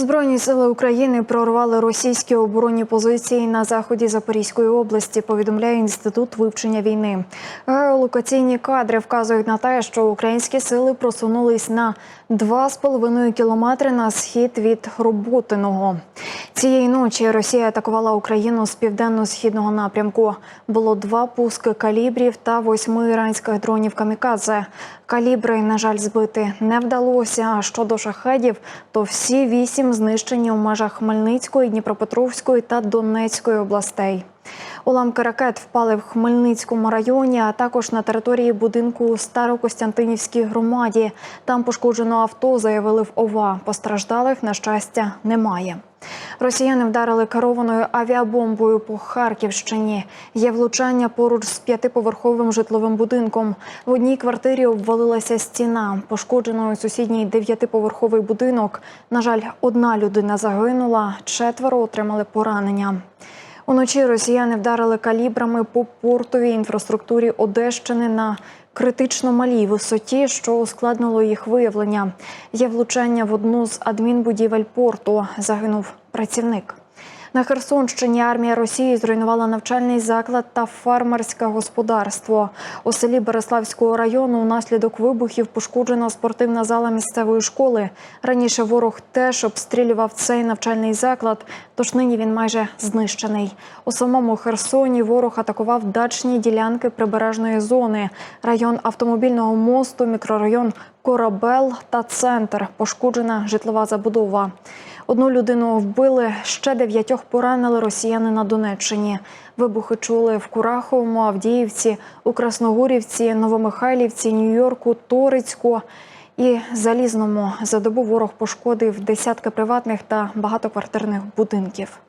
Збройні сили України прорвали російські оборонні позиції на заході Запорізької області. Повідомляє інститут вивчення війни. Геолокаційні кадри вказують на те, що українські сили просунулись на 2,5 кілометри на схід від Роботиного. Цієї ночі Росія атакувала Україну з південно-східного напрямку. Було два пуски калібрів та восьми іранських дронів камікадзе. Калібри, на жаль, збити не вдалося. А щодо шахедів, то всі вісім знищені у межах Хмельницької, Дніпропетровської та Донецької областей. Уламки ракет впали в Хмельницькому районі, а також на території будинку Старокостянтинівській громаді. Там пошкоджено авто, заявили в ОВА. Постраждалих, на щастя, немає. Росіяни вдарили керованою авіабомбою по Харківщині. Є влучання поруч з п'ятиповерховим житловим будинком. В одній квартирі обвалилася стіна. Пошкоджено сусідній дев'ятиповерховий будинок. На жаль, одна людина загинула, четверо отримали поранення. Уночі росіяни вдарили калібрами по портовій інфраструктурі Одещини на критично малій висоті, що ускладнило їх виявлення. Є влучання в одну з адмінбудівель порту. Загинув працівник. На Херсонщині армія Росії зруйнувала навчальний заклад та фермерське господарство. У селі Береславського району унаслідок вибухів пошкоджена спортивна зала місцевої школи. Раніше ворог теж обстрілював цей навчальний заклад, тож нині він майже знищений. У самому Херсоні ворог атакував дачні ділянки прибережної зони, район автомобільного мосту, мікрорайон Корабел та центр. Пошкоджена житлова забудова. Одну людину вбили, ще дев'ятьох поранили росіяни на Донеччині. Вибухи чули в Кураховому, Авдіївці, у Красногорівці, Новомихайлівці, Нью-Йорку, Торицьку і Залізному. За добу ворог пошкодив десятки приватних та багатоквартирних будинків.